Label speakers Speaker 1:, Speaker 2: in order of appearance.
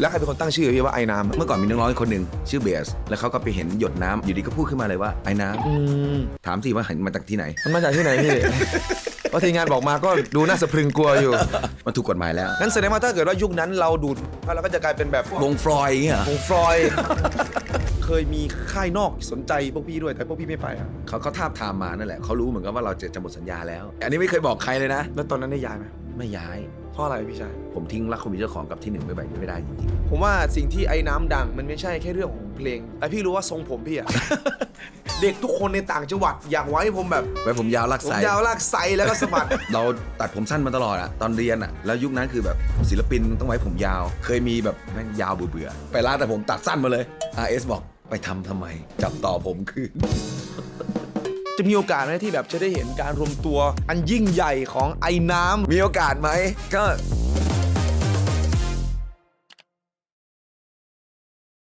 Speaker 1: แล้วใครเป็นคนตั้งชื่อพี่ว่าไอ้น้ำ
Speaker 2: เมื่อก่อนมีนักร้องอีกคนหนึ่งชื่อเบส แล้วเขาก็ไปเห็นหยดน้ำอยู่ดีก็พูดขึ้นมาเลยว่าไอ้น้ำ
Speaker 1: อืม
Speaker 2: ถามสิว่าเห็นมาจากที่ไหน
Speaker 1: มันมาจากที่ไหนพี่เพราะทีมงานบอกมาก็ดูน่าสะพรึงกลัวอยู่
Speaker 2: มันถูกกฎหมายแล้ว
Speaker 1: งั้นแสดงว่าถ้าเกิดว่ายุคนั้นเราดูดเราก็จะกลายเป็นแบบ
Speaker 2: วงฟลอยด์อย่างเงี้ยเหรอ
Speaker 1: วงฟลอยด์ เคยมีค่ายนอกสนใจพวกพี่ด้วยแต่พวกพี่ไม่ไปอะ
Speaker 2: เขาเขาทาบทามมานั่นแหละเขารู้เหมือนกันว่าเราจะจะหมดสัญญาแล้ว อันนี้ไม่เคยบอกใครเลยนะ
Speaker 1: แล้วตอนนั้นได้ย้ายไหม
Speaker 2: ไม่ย้าย
Speaker 1: เพ ราะอะไรพี่ชาย
Speaker 2: ผมทิ้งรักคนมีเจ้าของกับที่หนึ่งไม่ไปไม่ได้จริง
Speaker 1: ผมว่าสิ่งที่ไอ้น้ำดังมันไม่ใช่แค่เรื่องของเพลง แต่พี่รู้ว่าทรงผมพี่อะ เด็กทุกคนในต่างจังหวัดอยากไว้ผมแบบ
Speaker 2: ๆไว้ผมยาวลัก
Speaker 1: ผม
Speaker 2: ไซ
Speaker 1: ยาวลากไซแล้วก็สะบัด
Speaker 2: เราตัดผมสั้นมาตลอดอะตอนเรียนอะแล้วยุคนั้นคือแบบศิลปินต้องไว้ผมยาว เคยมีแบบแม่งยาวเบื่อๆไปร้านแต่ผมตัดสั้นมาเลย RS บอกไปทำทำไม จับต่อผมคืน
Speaker 1: จะมีโอกาสไหมที่แบบจะได้เห็นการรวมตัวอันยิ่งใหญ่ของไอ้น้ำ
Speaker 2: มีโอกาสไหมก็